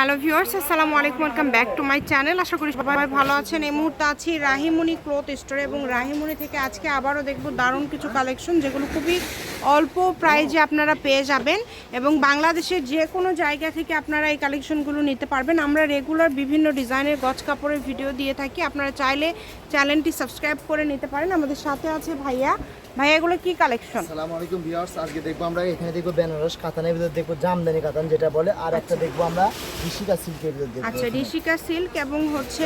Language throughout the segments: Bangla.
হ্যালো ভিউয়ার্স, আসসালামু আলাইকুম, welcome back to my channel. আশা করি সবাই ভালো আছেন। এই মুহূর্তে আছি রাহিমণি ক্লথ স্টোরে এবং রাহিমণি থেকে আজকে আবারও দেখব দারুণ কিছু কালেকশন, যেগুলো খুবই অল্প প্রাইজে আপনারা পেয়ে যাবেন এবং বাংলাদেশের যে কোনো জায়গা থেকে আপনারা এই কালেকশনগুলো নিতে পারবেন। আমরা রেগুলার বিভিন্ন ডিজাইনের গজ কাপড়ের ভিডিও দিয়ে থাকি। আপনারা চাইলে চ্যানেলটি সাবস্ক্রাইব করে নিতে পারেন। আমাদের সাথে আছে ভাইয়া ভাইয়া এগুলো কি কালেকশন আসসালামু আলাইকুম ভিউয়ার্স আজকে দেখব আমরা এখানে দেখব বেনারস কাতানের ভিতরে দেখব জামদানি কাতান যেটা বলে আর একটা দেখব আমরা ঋষিকা সিল্কের ভিতরে দেখব। আচ্ছা ঋষিকা সিল্ক এবং হচ্ছে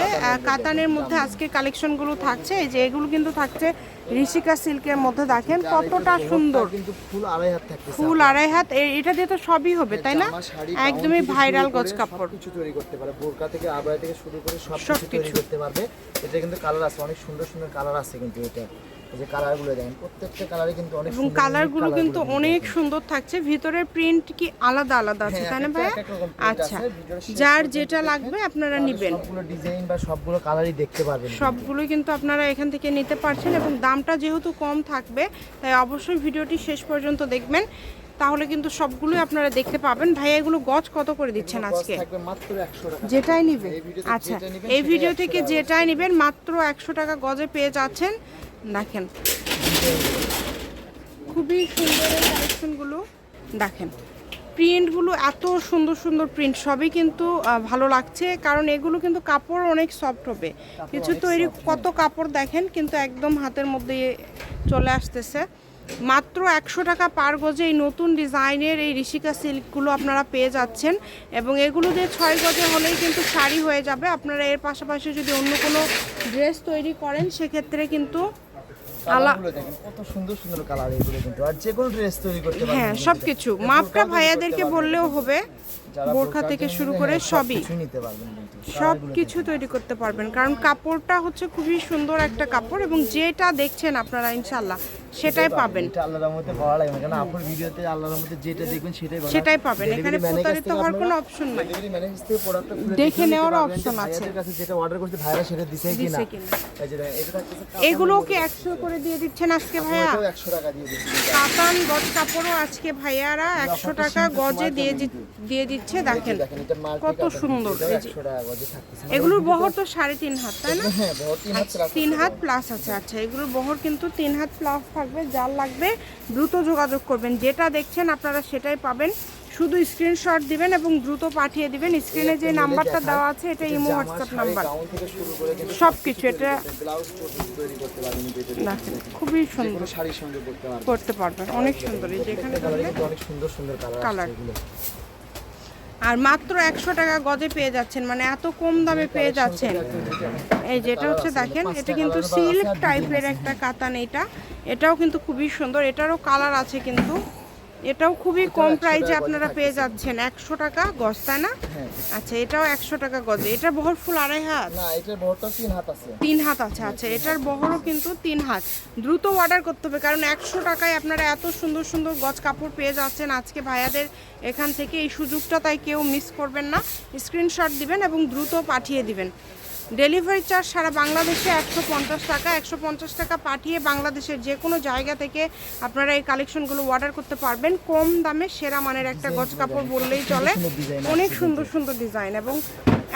কাতানের মধ্যে আজকে কালেকশনগুলো থাকছে এই যে এগুলো কিন্তু থাকছে ঋষিকা সিল্কের মধ্যে দেখেন কতটা সুন্দর। কিন্তু ফুল আড়াই হাত থাকতেছে ফুল আড়াই হাত এটা দিয়ে তো সবই হবে তাই না? একদমই ভাইরাল গজ কাপড়। সবকিছু তৈরি করতে পারে বোরকা থেকে আবরা থেকে শুরু করে সব কিছু তৈরি করতে পারবে। এটা কিন্তু কালার আছে অনেক সুন্দর সুন্দর কালার আছে কিন্তু এটা এই যে কালারগুলো দেখেন প্রত্যেকটা কালারে কিন্তু অনেক এবং কালারগুলো কিন্তু অনেক সুন্দর থাকছে। ভিতরের প্রিন্ট কি আলাদা আলাদা আছে হ্যাঁ, তাই না print আচ্ছা। যার যেটা লাগবে আপনারা নেবেন। সবগুলো ডিজাইন বা সবগুলো কালারই দেখতে পারবেন সবগুলোই কিন্তু আপনারা এখান থেকে নিতে পারছেন এবং দামটা যেহেতু কম থাকবে তাই অবশ্যই ভিডিওটি শেষ পর্যন্ত দেখবেন। তাহলে কিন্তু সবগুলোই আপনারা দেখতে পাবেন। ভাইয়া এগুলো গজ কত করে দিচ্ছেন আজকে? থাকবে মাত্র 100 টাকা। যেটাই নিবে এই ভিডিওতে আচ্ছা এই ভিডিও থেকে যেটাই নেবেন মাত্র একশো টাকা গজে পেয়ে যাচ্ছেন। দেখেন। খুবই সুন্দর এই কালেকশনগুলো দেখেন প্রিন্টগুলো এত সুন্দর সুন্দর প্রিন্ট সবই কিন্তু ভালো লাগছে। কারণ এগুলো কিন্তু কাপড় অনেক সফট হবে। কিছু তৈরি কত কাপড় দেখেন কিন্তু একদম হাতের মধ্যে চলে আসতেছে। মাত্র একশো টাকা পার গজে এই নতুন ডিজাইনের এই ঋষিকা সিল্কগুলো আপনারা পেয়ে যাচ্ছেন। এবং এগুলো দিয়ে ছয় গজে হলেই কিন্তু শাড়ি হয়ে যাবে। আপনারা এর পাশাপাশি যদি অন্য কোনো ড্রেস তৈরি করেন সেক্ষেত্রে কিন্তু কত সুন্দর সুন্দর কালার এগুলো কিন্তু আর যে কোনো ড্রেস তৈরি করতে হ্যাঁ সবকিছু। মাপটা ভাইয়াদেরকে বললেও হবে। বোরখা থেকে শুরু করে হ্যাঁ, সবই। পারবেন কিন্তু। সব কিছু তৈরি করতে পারবেন। কারণ কাপড়টা হচ্ছে খুবই সুন্দর একটা কাপড় এবং যেটা দেখছেন আপনারা ইনশাল্লাহ সেটাই পাবেন। আল্লাহর রহমতে ভালো লাগে কারণ আপুর ভিডিওতে আল্লাহর রহমতে যেটা দেখবেন সেটাই ভালো। সেটাই পাবেন। এখানে প্রতারিত হওয়ার কোনো option নাই। দেখে যে option আছে। যেটা অর্ডার করতে ভাইরা সেটা দিছে কিনা। এগুলো কি একশো করে দিয়ে দিচ্ছেন আজকে ভাইয়া। 100 টাকা দিয়ে দিচ্ছি কাতান গজ কাপড়ও আজকে ভাইয়ারা একশো অফারটা টাকা সীমিত গজে দিয়ে দিয়ে দিচ্ছে এই দেখেন কত সুন্দর, এটাও এই যে। 100 টাকা গজে থাকতেছে। মানে এগুলোর বহর তো সাড়ে তিন হাত তাই না? হ্যাঁ, তিন হাত আচ্ছা, plus তিন আছে। প্লাস আচ্ছা এগুলোর বহর কিন্তু তিন হাত প্লাস থাকবে যার লাগবে দ্রুত যোগাযোগ করবেন। যেটা দেখছেন আপনারা সেটাই পাবেন। শুধু স্ক্রিনশট দিবেন এবং দ্রুত পাঠিয়ে দিবেন। স্ক্রিনে যে নাম্বারটা দেওয়া আছে এটা ইমো হোয়াটসঅ্যাপ নাম্বার কিন্তু সবকিছু এটা খুবই সুন্দর। করতে পারবেন। অনেক সুন্দর। এই যে এখানে কালারে আর মাত্র একশো টাকা গজে পেয়ে যাচ্ছেন মানে এত কম দামে পেয়ে যাচ্ছেন। এই যেটা হচ্ছে দেখেন, এটা কিন্তু সিল্ক টাইপের একটা কাতান এটা। এটাও কিন্তু খুবই সুন্দর, এটারও কালার আছে কিন্তু। এটাও খুবই কম 100 প্রাইজে আপনারা পেয়ে যাচ্ছেন। একশো টাকা গজ তাই না হ্যাঁ। আচ্ছা এটাও একশো টাকা গজে। এটার বহর ফুল আড়াই হাত? না এটার বহরটা তিন হাত আছে। তিন হাত আছে আচ্ছা এটার বহরও কিন্তু তিন হাত। দ্রুত অর্ডার করতে হবে কারণ একশো টাকায় আপনারা এত সুন্দর সুন্দর গজ কাপড় পেয়ে যাচ্ছেন আজকে ভাইয়াদের এখান থেকে। এই সুযোগটা তাই কেউ মিস করবেন না। স্ক্রিনশট দিবেন এবং দ্রুত পাঠিয়ে দিবেন। ডেলিভারি চার্জ সারা বাংলাদেশে একশো পঞ্চাশ টাকা একশো পঞ্চাশ টাকা পাঠিয়ে বাংলাদেশের যে কোনো জায়গা থেকে আপনারা এই কালেকশনগুলো অর্ডার করতে পারবেন। কম দামে সেরা মানের একটা গজ কাপড় বললেই চলে। অনেক সুন্দর সুন্দর ডিজাইন এবং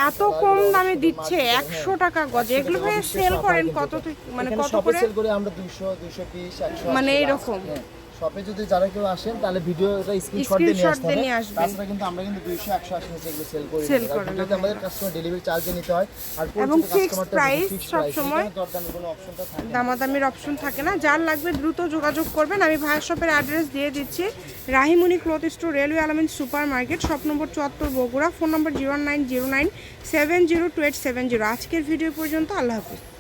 এত কম দামে দিচ্ছে একশো টাকা গজে। এগুলো সেল করেন কত মানে কত করে? আমরা 200 220 100 মানে এইরকম? শপে যদি যারা কেউ আসেন তাহলে ভিডিওটা স্ক্রিনশট দিয়ে নিয়ে আসতে হবে। তাছাড়া কিন্তু আমরা কিন্তু 200 180 নিচে এগুলো সেল করি ভিডিওতে আমাদের কাস্টমার ডেলিভারি চার্জে নিতে হয়। আর এবং fixed কাস্টমারটা সব সময়। দরদামের কোনো অপশনটা থাকে না। দামাদামির অপশন থাকে না। যার লাগবে দ্রুত যোগাযোগ করবেন। আমি ভাইয়ের শপের অ্যাড্রেস দিয়ে দিচ্ছি। Rahimoni cloth store railway Almin super market shop number চুয়াত্তর Bogura. Phone number zero nine zero nine seven zero two eight seven zero আজকের ভিডিও পর্যন্ত। আল্লাহ হাফিজ।